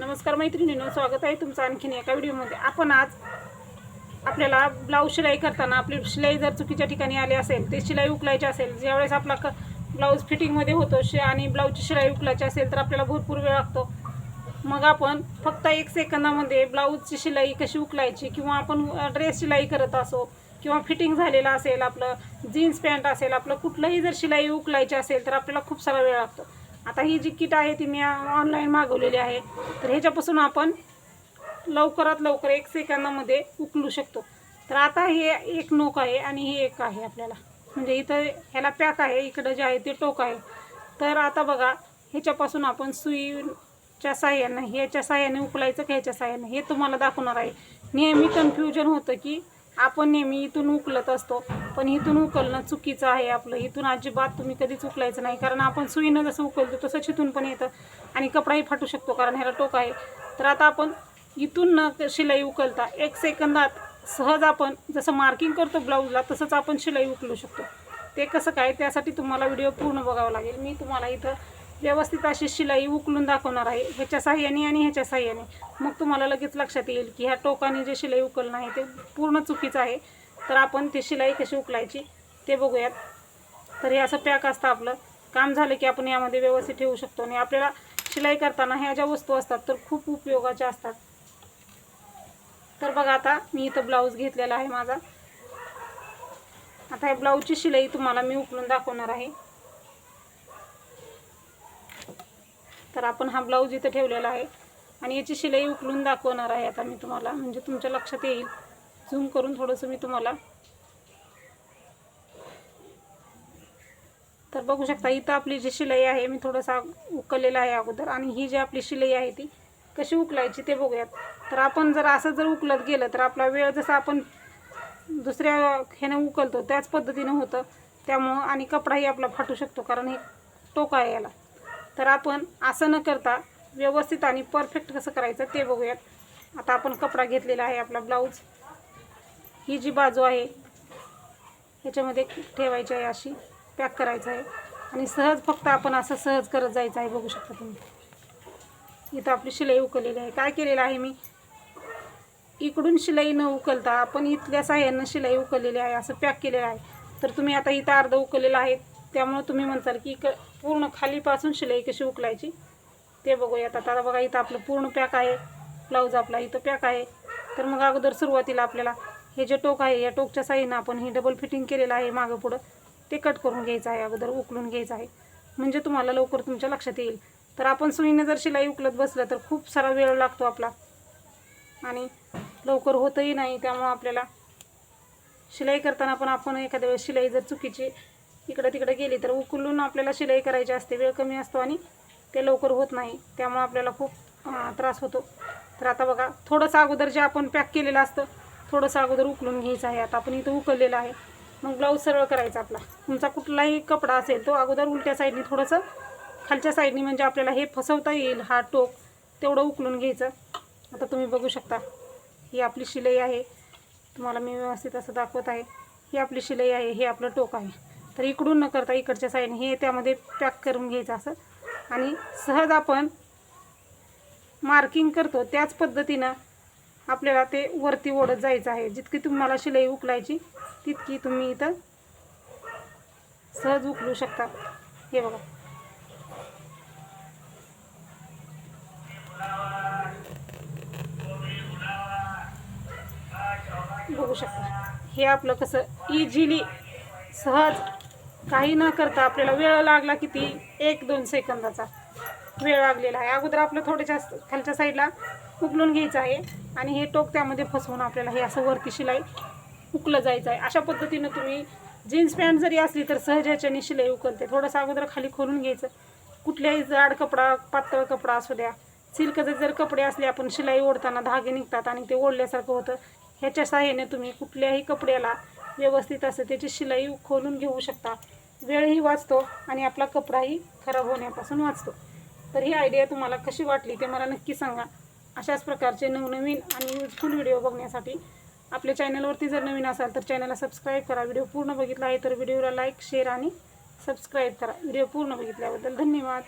नमस्कार मैत्रिणींनो स्वागत आहे तुमचं आणखीन एका व्हिडिओमध्ये. आपण आज आपल्याला ब्लाऊज शिलाई करताना आपली शिलाई जर चुकीच्या ठिकाणी आली असेल ते शिलाई उकलायची असेल ज्यावेळेस आपला क ब्लाऊज फिटिंगमध्ये होतो शि आणि ब्लाऊजची शिलाई उकलायची असेल तर आपल्याला भरपूर वेळ लागतो. मग आपण फक्त एक सेकंदामध्ये ब्लाऊजची शिलाई कशी उकलायची किंवा आपण ड्रेस शिलाई करत असो किंवा फिटिंग झालेलं असेल आपलं जीन्स पॅन्ट असेल आपलं कुठलंही जर शिलाई उकलायची असेल तर आपल्याला खूप सारा वेळ लागतो. आता ही जी किट आहे ती मी ऑनलाईन मागवलेली आहे. तर ह्याच्यापासून आपण लवकरात लवकर एक सेकंदामध्ये उकलू शकतो. तर आता हे एक नोक आहे आणि हे एक आहे आपल्याला. म्हणजे इथं ह्याला पॅक आहे इकडं जे आहे ते टोक आहे. तर आता बघा ह्याच्यापासून आपण सुईच्या साह्यानं ह्याच्या साह्याने उकलायचं का ह्याच्या साह्याने हे तुम्हाला दाखवणार आहे. नेहमी कन्फ्युजन होतं की आपण नेहमी इथून उकलत असतो पण इथून उकलणं चुकीचं आहे आपलं. इथून अजिबात तुम्ही कधीच उकलायचं नाही कारण आपण सुईनं जसं उकलतो तसंच इथून पण येतं आणि कपडाही फाटू शकतो कारण ह्याला टोक आहे. तर आता आपण इथून न शिलाई उकलता एक सेकंदात सहज आपण जसं मार्किंग करतो ब्लाऊजला तसंच आपण शिलाई उकलू शकतो. ते कसं काय? त्यासाठी तुम्हाला व्हिडिओ पूर्ण बघावा लागेल. मी तुम्हाला इथं व्यवस्थित अशी शिलाई उकलून दाखवणार आहे. ह्याच्या साह्याने आणि ह्याच्या साह्याने. मग तुम्हाला लगेच लक्षात येईल की ह्या टोकाने जे शिलाई उकलणं आहे ते पूर्ण चुकीचं आहे. तर आपण ती शिलाई कशी उकलायची ते बघूयात. तर हे असं पॅक असतं आपलं. काम झालं की आपण यामध्ये व्यवस्थित ठेवू शकतो. आणि आपल्याला शिलाई करताना ह्या ज्या वस्तू असतात तर खूप उपयोगाच्या असतात. तर बघा आता मी इथं ब्लाऊज घेतलेला आहे माझा. आता या ब्लाऊजची शिलाई तुम्हाला मी उकलून दाखवणार आहे. तर आपण हा ब्लाऊज इथं ठेवलेला आहे. आणि याची शिलाई उकलून दाखवणार आहे आता मी तुम्हाला. म्हणजे तुमच्या लक्षात येईल. झूम करून थोडंसं मी तुम्हाला. तर बघू शकता इथं आपली जी शिलाई आहे मी थोडंसं उकललेला आहे अगोदर. आणि ही जी आपली शिलाई आहे ती कशी उकलायची ते बघूयात. तर आपण जर असं जर उकलत गेलं तर आपला वेळ जसा आपण दुसऱ्या ह्याने उकलतो त्याच पद्धतीनं होतं. त्यामुळं आणि कपडाही आपला फाटू शकतो कारण हे टोक आहे याला. तर आपण असं न करता व्यवस्थित आणि परफेक्ट कसं करायचं ते बघूयात. आता आपण कपडा घेतलेला आहे आपला ब्लाऊज. ही जी बाजू आहे ह्याच्यामध्ये ठेवायची आहे अशी पॅक करायचं आहे. आणि सहज फक्त आपण असं सहज करत जायचं आहे बघू शकता तुम्ही. इथं आपली शिलाई उकललेली आहे. काय केलेलं आहे मी? इकडून शिलाई न उकलता आपण इथल्या साह्यानं शिलाई उकललेली आहे असं पॅक केलेलं आहे. तर तुम्ही आता इथं अर्ध उकललेलं आहे. त्यामुळं तुम्ही म्हणताल की क पूर्ण खालीपासून शिलाई कशी उकलायची? ते बघूयात. आता आता बघा इथं आपलं पूर्ण पॅक आहे. ब्लाऊज आपला इथं पॅक आहे. तर मग अगोदर सुरुवातीला आपल्याला हे जे टोक आहे या टोकच्या साईनं आपण हे डबल फिटिंग केलेलं आहे मागं पुढं. ते कट करून घ्यायचं आहे अगोदर उकलून घ्यायचं आहे. म्हणजे तुम्हाला लवकर तुमच्या लक्षात येईल. तर आपण सुईने जर शिलाई उकलत बसलं तर खूप सारा वेळ लागतो आपला. आणि लवकर होतही नाही त्यामुळं आपल्याला शिलाई करताना पण आपण एखाद्या वेळेस शिलाई जर चुकीची इकडं तिकडे गेली तर उकलून आपल्याला शिलाई करायची असते. वेळ कमी असतो आणि ते लवकर होत नाही. त्यामुळं आपल्याला खूप त्रास होतो. तर आता बघा थोडंसं अगोदर जे आपण पॅक केलेलं असतं थोडंसं अगोदर उकलून घ्यायचं आहे. आता आपण इथं उकललेलं आहे. मग ब्लाऊज सरळ करायचा आपला. तुमचा कुठलाही कपडा असेल तो अगोदर उलट्या साईडनी थोडंसं खालच्या साईडनी म्हणजे आपल्याला हे फसवता येईल हा टोक तेवढं उकलून घ्यायचं. आता तुम्ही बघू शकता ही आपली शिलाई आहे. तुम्हाला मी व्यवस्थित असं दाखवत आहे. ही आपली शिलाई आहे हे आपलं टोक आहे. तर इकडून न करता इकडच्या साईडने हे त्यामध्ये पॅक करून घ्यायचं असं. आणि सहज आपण मार्किंग करतो. त्याच पद्धतीनं आपल्याला ते वरती ओढत जायचं आहे. जितकी तुम्हाला शिलाई उकलायची तितकी तुम्ही इथं सहज उकलू शकता. हे बघा. बघू शकता. हे आपलं कसं इझिली सहज काही न करता आपल्याला वेळ लागला किती एक दोन सेकंदाचा वेळ लागलेला आहे. अगोदर आपलं थोड्याच्या जास्त खालच्या साईडला उकलून घ्यायचं आहे आणि हे टोक त्यामध्ये फसवून आपल्याला हे असं वरती शिलाई उकलं जायचं आहे. अशा पद्धतीनं तुम्ही जीन्स पॅन्ट जरी असली तर सहजाच्याने शिलाई उकलते. थोडंसं अगोदर खाली खोलून घ्यायचं. कुठल्याही जाड कपडा पातळ कपडा असू द्या सिल्कचे जर कपडे असले आपण शिलाई ओढताना धागे निघतात आणि ते ओढल्यासारखं होतं. ह्याच्या सहाय्याने तुम्ही कुठल्याही कपड्याला व्यवस्थित असं त्याची शिलाई खोलून घेऊ शकता. वेळही वाचतो आणि आपला कपडाही खराब होण्यापासून वाचतो. तर ही आयडिया तुम्हाला कशी वाटली ते मला नक्की सांगा. अशाच प्रकारचे नवनवीन आणि युजफुल व्हिडिओ बघण्यासाठी आपल्या चॅनलवरती जर नवीन असाल तर चॅनलला सबस्क्राईब करा. व्हिडिओ पूर्ण बघितला आहे तर व्हिडिओला लाईक शेअर आणि सबस्क्राईब करा. व्हिडिओ पूर्ण बघितल्याबद्दल धन्यवाद.